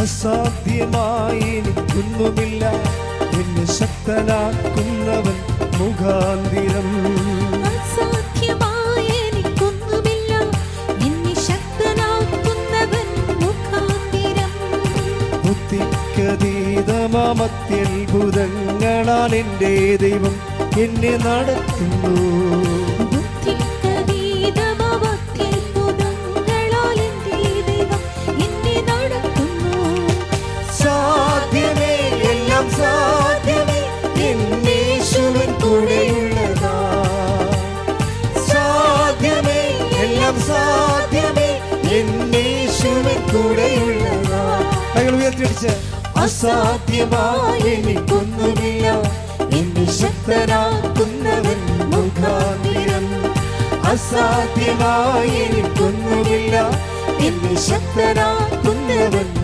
അസാധ്യമായി എനിക്കൊന്നുമില്ല എന്നെ ശക്തനാക്കുന്നവൻ മുഖാന്തിരം. ബുദ്ധിക്കതീതമാമത്യത്ഭുതങ്ങളാൽ എന്റെ ദൈവം. എന്നെ നടത്തുന്നു. എല്ലാം സാധ്യമേ. എന്നേശുവൻ കൂടെയുള്ള കൈകൾ ഉയർത്തിയടിച്ച്. അസാധ്യമായി എനിക്കൊന്നുമില്ല. എന്നെ ശക്തനാക്കുന്നവൻ മുഖാമിരം അസാധ്യമായ എനിക്കൊന്നുമില്ല. എന്നെ ശക്തനാക്കുന്നവൻ